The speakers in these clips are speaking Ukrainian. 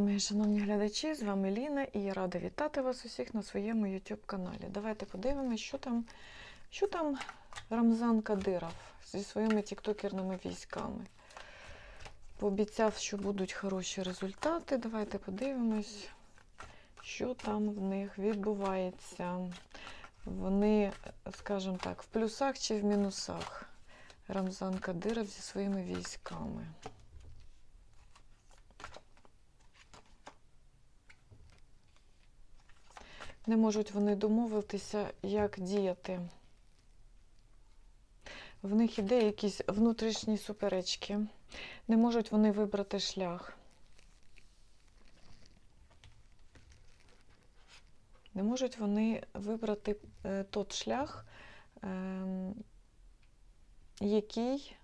Мої шановні глядачі, з вами Ліна і я рада вітати вас усіх на своєму YouTube каналі. Давайте подивимося, що там, що там Рамзан Кадиров зі своїми тіктокерними військами. Пообіцяв, що будуть хороші результати. Давайте подивимось, що там в них відбувається. Вони, скажімо так, в плюсах чи в мінусах. Рамзан Кадиров зі своїми військами. Не можуть вони домовитися, як діяти. В них іде якісь внутрішні суперечки. Не можуть вони вибрати шлях. Не можуть вони вибрати е, тот шлях, е, який,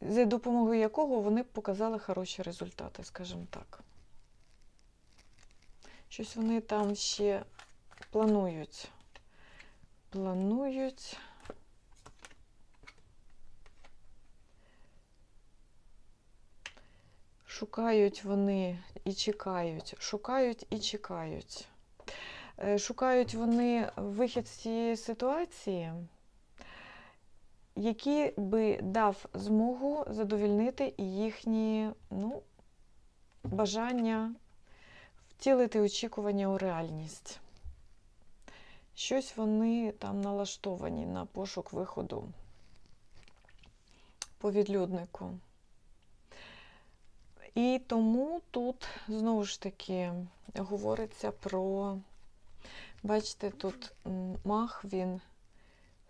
за допомогою якого вони показали хороші результати, скажімо так. Щось вони там ще планують. Планують. Шукають вони і чекають. Шукають і чекають. Е, Шукають вони вихід з цієї ситуації, який би дав змогу задовільнити їхні ну, бажання втілити очікування у реальність. Щось вони там налаштовані на пошук виходу по відлюднику. І тому тут знову ж таки говориться про, бачите, тут мах він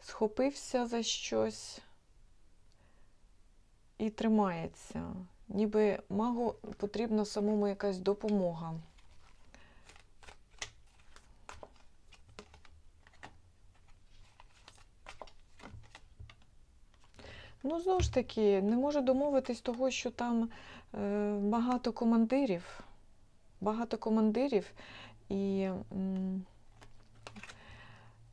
схопився за щось і тримається. Ніби магу потрібна самому якась допомога. Ну, знову ж таки, не можу домовитись того, що там е, багато командирів, багато командирів, і, м,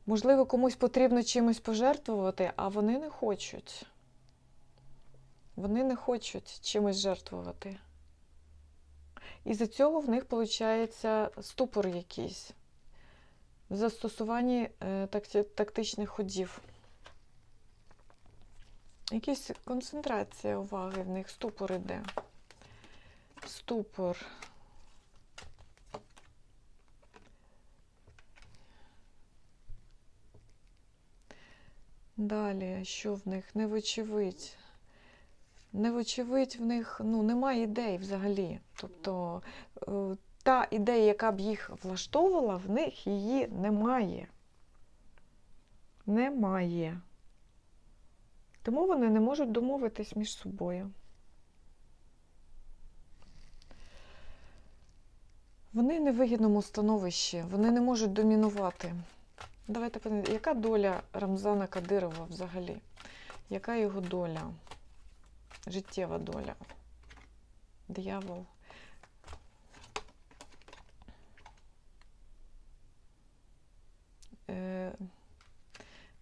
можливо, комусь потрібно чимось пожертвувати, а вони не хочуть. Вони не хочуть чимось жертвувати. І за цього в них виходить ступор якийсь в застосуванні е, такти- тактичних ходів. Якась концентрація уваги в них, ступор іде. Ступор. Далі, що в них? Невочевидь. Невочевидь, в них ну, немає ідей взагалі. Тобто е, та ідея, яка б їх влаштовувала, в них її немає. Немає. Тому вони не можуть домовитись між собою. Вони в невигідному становищі, вони не можуть домінувати. Давайте подивимося, яка доля Рамзана Кадирова взагалі? Яка його доля? Життєва доля? Диявол. Е,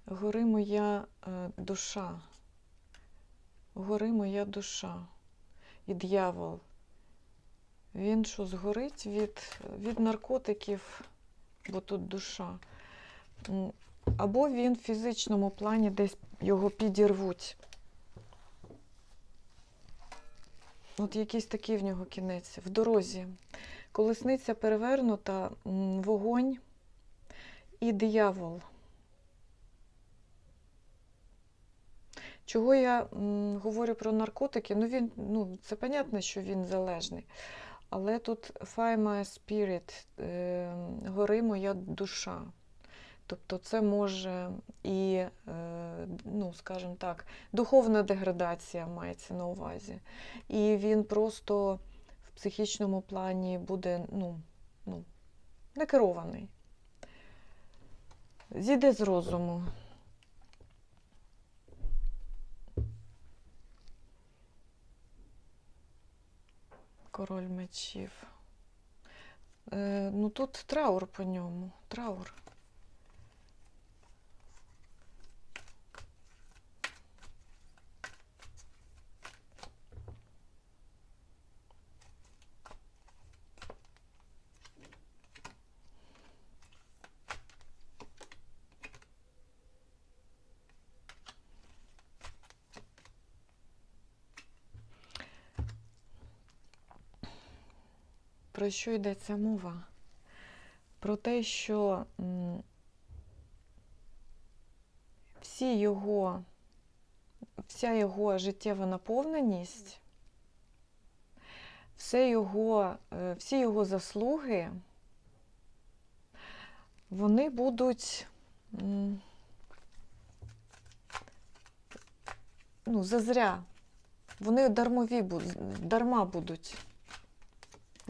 Гори моя е, душа. Гори моя душа. І дьявол. Він що згорить від, від наркотиків, бо тут душа. Або він в фізичному плані десь його підірвуть. От якийсь такий в нього кінець. В дорозі. Колесниця перевернута, вогонь і диявол. Чого я м, говорю про наркотики? Ну, він, ну, це понятно, що він залежний. Але тут Fire my spirit, е, гори моя душа. Тобто це може і, е, ну, скажімо так, духовна деградація мається на увазі. І він просто в психічному плані буде ну, ну, не керований. Зійде з розуму. Король мечів. Е, ну тут траур по ньому. Траур. Про що йдеться мова? Про те, що всі його, вся його життєва наповненість, все його, е, всі його заслуги, вони будуть ну, зазря. Вони дармові будуть, дарма будуть.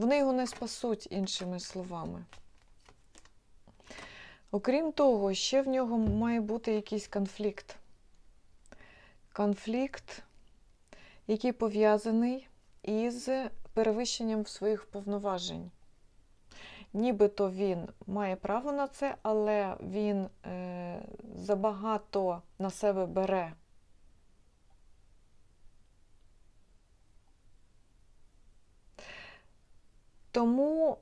Вони його не спасуть, іншими словами. Окрім того, ще в нього має бути якийсь конфлікт. Конфлікт, який пов'язаний із перевищенням своїх повноважень. Нібито він має право на це, але він е, забагато на себе бере. Тому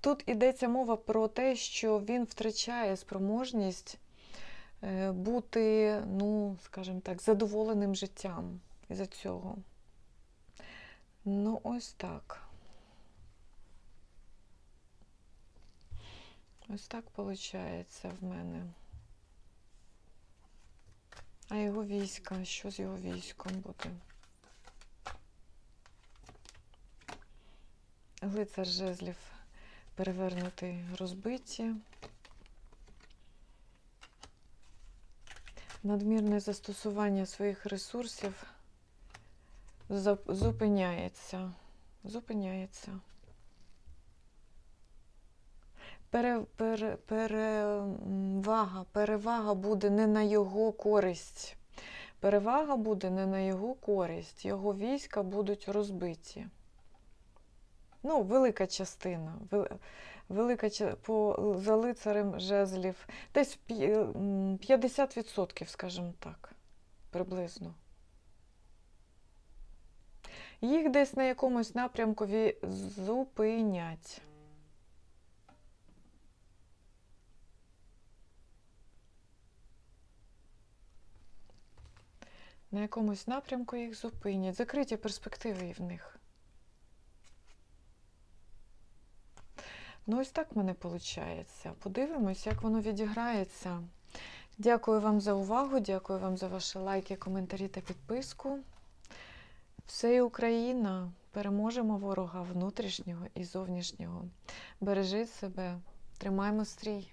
тут йдеться мова про те, що він втрачає спроможність е, бути, ну, скажімо так, задоволеним життям із-за цього. Ну, ось так. Ось так виходить в мене. А його війська, що з його військом буде? Лицар жезлів перевернутий розбиті. Надмірне застосування своїх ресурсів зупиняється. Зупиняється. Пере, пере, перевага, перевага буде не на його користь. Перевага буде не на його користь. Його війська будуть розбиті. Ну, велика частина. Велика по за лицарем жезлів. Десь п'я- м, 50%, скажімо так, приблизно. Їх десь на якомусь напрямкові зупинять. На якомусь напрямку їх зупинять. Закриті перспективи в них. Ну, ось так в мене виходить. Подивимось, як воно відіграється. Дякую вам за увагу, дякую вам за ваші лайки, коментарі та підписку. Все Україна. Переможемо ворога внутрішнього і зовнішнього. Бережіть себе, тримаймо стрій.